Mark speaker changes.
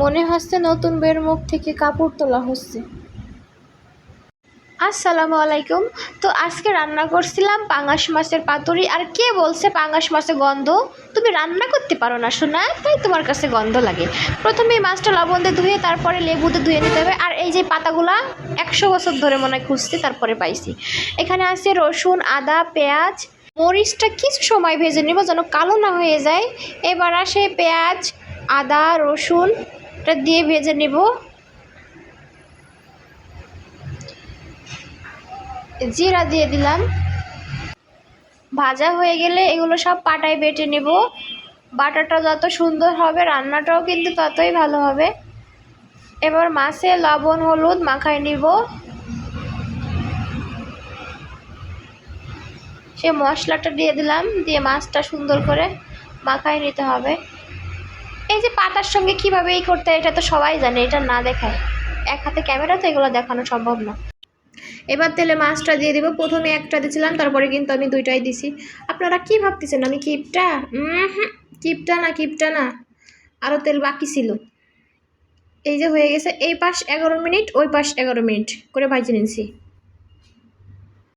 Speaker 1: মনে হচ্ছে নতুন বের মুখ থেকে কাপড় তোলা হচ্ছে। আসসালামু আলাইকুম। তো আজকে রান্না করছিলাম পাঙাশ মাছের পাতুরি। আর কে বলছে পাঙাশ মাছের গন্ধ? তুমি রান্না করতে পারো না শোনা তাই তোমার কাছে গন্ধ লাগে। প্রথমে মাছটা লবণ দিয়ে ধুয়ে তারপরে লেবুতে ধুয়ে নিতে হবে। আর এই যে পাতাগুলা একশো বছর ধরে মনে হয় খুঁজছি, তারপরে পাইছি। এখানে আছে রসুন, আদা, পেঁয়াজ। মরিচটা কিছু সময় ভেজে নিব যেন কালো না হয়ে যায়। এবার আসে পেঁয়াজ, আদা রসুনটা দিয়ে ভেজে নিব। জিরা দিয়ে দিলাম। ভাজা হয়ে গেলে এগুলো সব পাটায় বেটে নেব। বাটাটা যত সুন্দর হবে, রান্নাটাও কিন্তু ততই ভালো হবে। এবার মাছে লবণ, হলুদ মাখায় নিব। সে মশলাটা দিয়ে দিলাম, দিয়ে মাছটা সুন্দর করে মাখায় নিতে হবে। এই যে পাতার সঙ্গে কীভাবে এই করতে হয়, এটা তো সবাই জানে, এটা না দেখায়। এক হাতে ক্যামেরা তো এগুলো দেখানো সম্ভব না। এবার তেলে মাছটা দিয়ে দিব। প্রথমে একটা দিয়েছিলাম, তারপরে কিন্তু আমি দুইটাই দিছি। আপনারা কি ভাবতেছেন, আমি কিপটা? কিপটা না কিপটা না? আরও তেল বাকি ছিল। এই যে হয়ে গেছে, এই পাশ এগারো মিনিট, ওই পাশ এগারো মিনিট করে ভাজি নিয়েছি